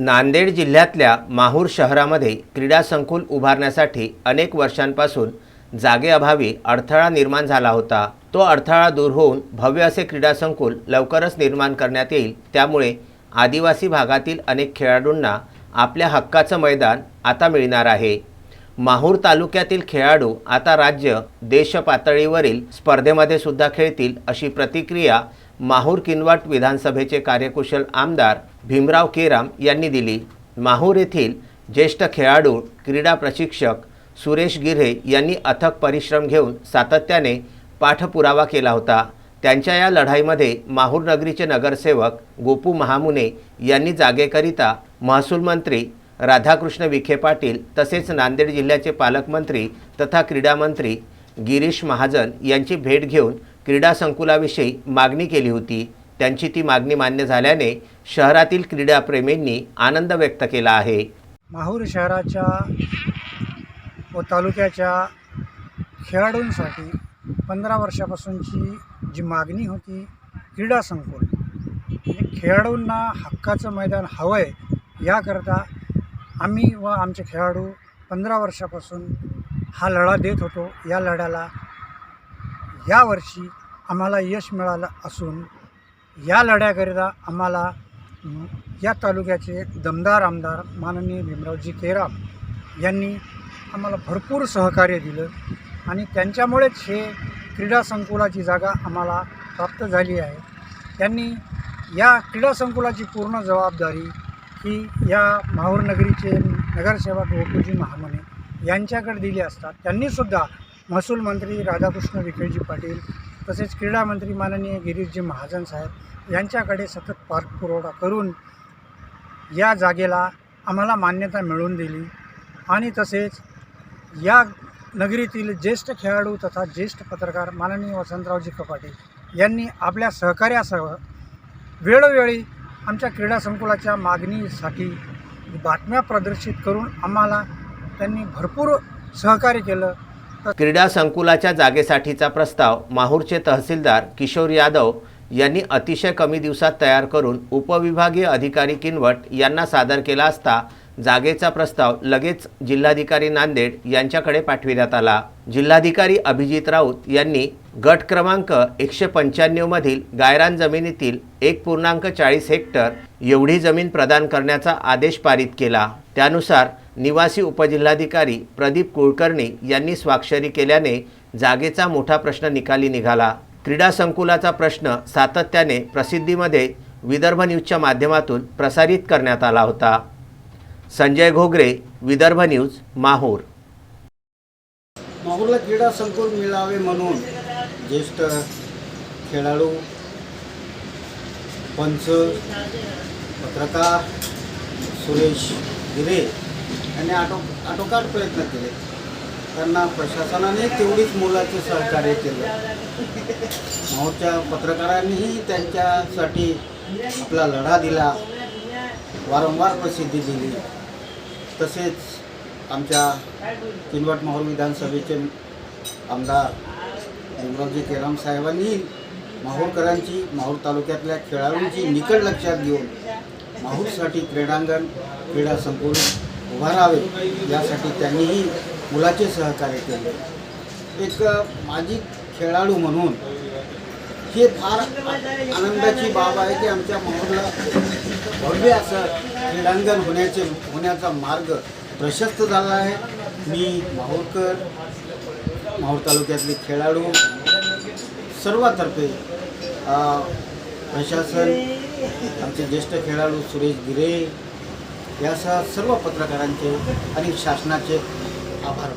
नांदेड जिल्ह्यातल्या माहूर शहरामध्ये क्रीडा संकुल उभारण्यासाठी अनेक वर्षांपासून जागेअभावी अडथळा निर्माण झाला होता. तो अडथळा दूर होऊन भव्य असे क्रीडा संकुल लवकरच निर्माण करण्यात येईल. त्यामुळे आदिवासी भागातील अनेक खेळाडूंना आपल्या हक्काचं मैदान आता मिळणार आहे. माहूर तालुक्यातील खेळाडू आता राज्य देश पातळीवरील स्पर्धेमध्ये सुद्धा खेळतील अशी प्रतिक्रिया माहूर किनवट विधानसभेचे कार्यकुशल आमदार भीमराव केराम यांनी दिली. माहूर येथील ज्येष्ठ खेळाडू क्रीडा प्रशिक्षक सुरेश गिरे यांनी अथक परिश्रम घेऊन सातत्याने पाठपुरावा केला होता. त्यांच्या या लढाईमध्ये माहूर नगरीचे नगरसेवक गोपू महामुने यांनी जागेकरिता महसूल मंत्री राधाकृष्ण विखे पाटील तसेच नांदेड जिल्ह्याचे पालकमंत्री तथा क्रीडामंत्री गिरीश महाजन यांची भेट घेऊन क्रीडा संकुलाविषयी मागणी केली होती. त्यांची ती मागणी मान्य झाल्याने शहरातील क्रीडाप्रेमींनी आनंद व्यक्त केला आहे. माहूर शहराच्या व तालुक्याच्या खेळाडूंसाठी पंधरा वर्षापासूनची जी मागणी होती क्रीडा संकुल. म्हणजे खेळाडूंना हक्काचं मैदान हवं आहे याकरता आम्ही व आमचे खेळाडू पंधरा वर्षापासून हा लढा देत होतो. या लढ्याला यावर्षी आम्हाला यश मिळालं असून या लढ्याकरिता आम्हाला या तालुक्याचे दमदार आमदार माननीय भीमरावजी केराम यांनी आम्हाला भरपूर सहकार्य दिलं आणि त्यांच्यामुळेच हे क्रीडा संकुलाची जागा आम्हाला प्राप्त झाली आहे. त्यांनी या क्रीडा संकुलाची पूर्ण जबाबदारी ही या माहूर नगरीचे नगरसेवक गोकुळजी महामने यांच्याकडे दिली असतात. त्यांनीसुद्धा महसूल मंत्री राधाकृष्ण विखेजी पाटील तसेच क्रीडा मंत्री माननीय गिरीशजी महाजन साहेब यांच्याकडे सतत पाठपुरवठा करून या जागेला आम्हाला मान्यता मिळवून दिली. आणि तसेच या नगरीतील ज्येष्ठ खेळाडू तथा ज्येष्ठ पत्रकार माननीय वसंतरावजी कपाटे यांनी आपल्या सहकार्यासह वेळोवेळी आमच्या क्रीडा संकुलाच्या मागणीसाठी बातम्या प्रदर्शित करून आम्हाला त्यांनी भरपूर सहकार्य केलं. क्रीडा संकुलाच्या जागेसाठीचा प्रस्ताव माहूरचे तहसीलदार किशोर यादव यांनी अतिशय कमी दिवसात तयार करून उपविभागीय अधिकारी किनवट यांना सादर केला असता जागेचा प्रस्ताव लगेच जिल्हाधिकारी नांदेड यांच्याकडे पाठविण्यात आला. जिल्हाधिकारी अभिजित राऊत यांनी गट क्रमांक एकशे पंच्याण्णवमधील गायरान जमिनीतील एक पूर्णांक चाळीस हेक्टर एवढी जमीन प्रदान करण्याचा आदेश पारित केला. त्यानुसार निवासी उपजिल्हाधिकारी प्रदीप कुलकर्णी यांनी स्वाक्षरी केल्याने जागेचा मोठा प्रश्न निकाली निघाला. क्रीडा संकुलाचा प्रश्न सातत्याने प्रसिद्धीमध्ये विदर्भ न्यूजच्या माध्यमातून प्रसारित करण्यात आला होता. संजय घोगरे विदर्भ न्यूज माहूर. माहूरला क्रीडा संकुल मिळावे म्हणून ज्येष्ठ खेळाडू पंच पत्रकार सुरेश गिरे यांनी आटो आटोकाट प्रयत्न केले. त्यांना प्रशासनाने तेवढीच मुलाचे सहकार्य केलं. माहूरच्या पत्रकारांनीही त्यांच्यासाठी आपला लढा दिला वारंवार प्रसिद्धी दिली. तसेच आमच्या किनवट माहूर विधानसभेचे आमदार भीमरावजी केराम साहेबांनी माहूरकरांची माहूर तालुक्यातल्या खेळाडूंची निकड लक्षात घेऊन माहूरसाठी क्रीडांगण क्रीडा संकुल उभारावे यासाठी त्यांनीही मुलाचे सहकार्य केले. एक माजी खेळाडू म्हणून हे फार आनंदाची बाब आहे की आमच्या मोहरला भव्य असं क्रीडांगण होण्याचे होण्याचा मार्ग प्रशस्त झाला आहे. मी माहूरकर माहूर तालुक्यातले खेळाडू सर्वातर्फे प्रशासन आमचे ज्येष्ठ खेळाडू सुरेश गिरे यासह सर्व पत्रकारांचे आणि शासनाचे आभार.